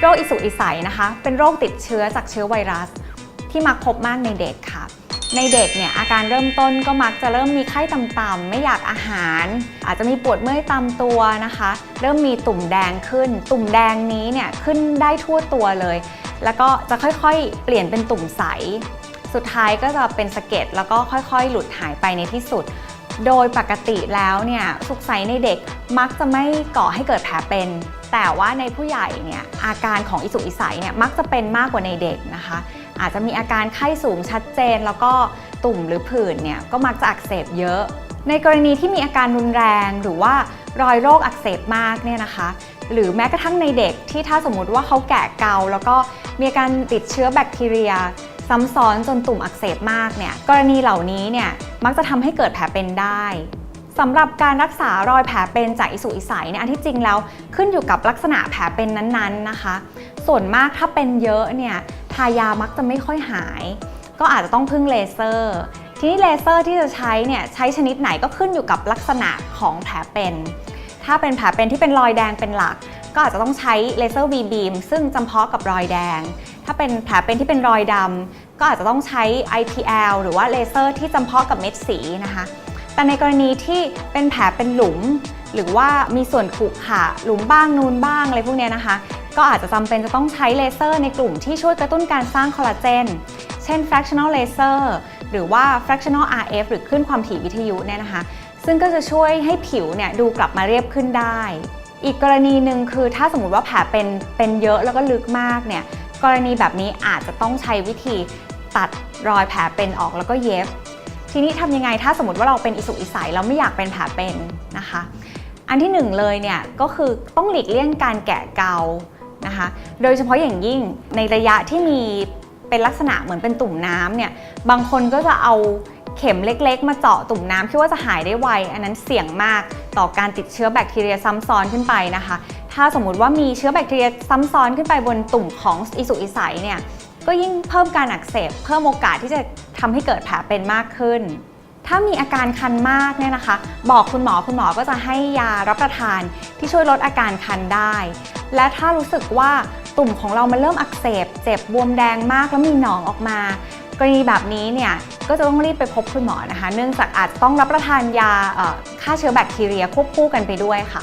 โรคอิสุอิสัยนะคะ เป็นโรคติดเชื้อจากเชื้อไวรัส ที่มักพบมากในเด็กค่ะ ในเด็กเนี่ยอาการเริ่มต้นก็มักจะเริ่มมีไข้ต่ำๆไม่อยากอาหาร อาจจะมีปวดเมื่อยตามตัวนะคะ เริ่มมีตุ่มแดงขึ้น ตุ่มแดงนี้เนี่ยขึ้นได้ทั่วตัวเลย แล้วก็จะค่อยๆ เปลี่ยนเป็นตุ่มใส สุดท้ายก็จะเป็นสะเก็ดแล้วก็ค่อยๆ หลุดหายไปในที่สุด โดยปกติแล้วเนี่ยสุกใสในเด็กมักจะไม่ก่อให้เกิดแผลเป็น แต่ว่าในผู้ใหญ่เนี่ยอาการของอิสุกอิสัยเนี่ยมักจะเป็นมากกว่าในเด็กนะคะ อาจจะมีอาการไข้สูงชัดเจน แล้วก็ตุ่มหรือผื่นเนี่ยก็มักจะอักเสบเยอะ ในกรณีที่มีอาการรุนแรงหรือว่ารอยโรคอักเสบมากเนี่ยนะคะ หรือแม้กระทั่งในเด็กที่ถ้าสมมุติว่าเขาแก่เกา แล้วก็มีการติดเชื้อแบคทีเรีย ซ้ำซ้อนจนตุ่มอักเสบมากเนี่ยกรณีเหล่านี้เนี่ยมักจะทำให้เกิดแผลเป็นได้สำหรับการรักษารอยแผลเป็นจากอิสุอิสัยเนี่ยอันที่จริงแล้วขึ้นอยู่กับลักษณะแผลเป็นนั้นๆนะคะ ส่วนมากถ้าเป็นเยอะเนี่ยทายามักจะไม่ค่อยหาย ก็อาจจะต้องพึ่งเลเซอร์ ทีนี้เลเซอร์ที่จะใช้เนี่ยใช้ชนิดไหนก็ขึ้นอยู่กับลักษณะของแผลเป็น ถ้าเป็นแผลเป็นที่เป็นรอยแดงเป็นหลัก ก็อาจจะต้องใช้เลเซอร์ V-beam ซึ่งจำเพาะกับรอยแดง ถ้าเป็นแผลเป็นที่เป็นรอยดำก็อาจจะต้องใช้ IPL หรือว่าเลเซอร์ที่จำเพาะกับเม็ดสีนะคะ แต่ในกรณีที่เป็นแผลเป็นหลุม หรือว่ามีส่วนขรุขระหลุมบ้างนูนบ้างอะไรพวกนี้นะคะ ก็อาจจะจำเป็นจะต้องใช้เลเซอร์ในกลุ่มที่ช่วยกระตุ้นการสร้างคอลลาเจนเช่น fractional laser หรือว่า fractional RF หรือคลื่นความถี่วิทยุเนี่ยนะคะ ซึ่งก็จะช่วยให้ผิวเนี่ยดูกลับมาเรียบขึ้นได้ อีกกรณีหนึ่งคือถ้าสมมติว่าแผลเป็นเป็นเยอะแล้วก็ลึกมากเนี่ยกรณีแบบนี้อาจจะต้องใช้วิธีตัดรอยแผลเป็นออกแล้วก็เย็บ ทีนี้ทำยังไงถ้าสมมติว่าเราเป็นอิสุกอิสัยเราไม่อยากเป็นแผลเป็นนะคะ อันที่หนึ่งเลยเนี่ยก็คือต้องหลีกเลี่ยงการแกะเกานะคะ โดยเฉพาะอย่างยิ่งในระยะที่มีเป็นลักษณะเหมือนเป็นตุ่มน้ำเนี่ยบางคนก็จะเอา เข็มเล็กๆ มาเจาะตุ่มน้ำคิดว่าจะหายได้ไว อันนั้นเสี่ยงมากต่อการติดเชื้อแบคทีเรียซ้ำซ้อนขึ้นไปนะคะ ถ้าสมมุติว่ามีเชื้อแบคทีเรียซ้ำซ้อนขึ้นไปบนตุ่มของอิสุอิสัยเนี่ยก็ยิ่งเพิ่มการอักเสบ เพิ่มโอกาสที่จะทำให้เกิดแผลเป็นมากขึ้น ถ้ามีอาการคันมากเนี่ยนะคะ บอกคุณหมอคุณหมอก็จะให้ยารับประทานที่ช่วยลดอาการคันได้ และถ้ารู้สึกว่าตุ่มของเรามันเริ่มอักเสบ เจ็บบวมแดงมากแล้วมีหนองออกมา กรณีแบบนี้เนี่ยก็จะต้องรีบไปพบคุณหมอนะคะ เนื่องจากอาจต้องรับประทานยาฆ่าเชื้อแบคทีเรียควบคู่กันไปด้วยค่ะ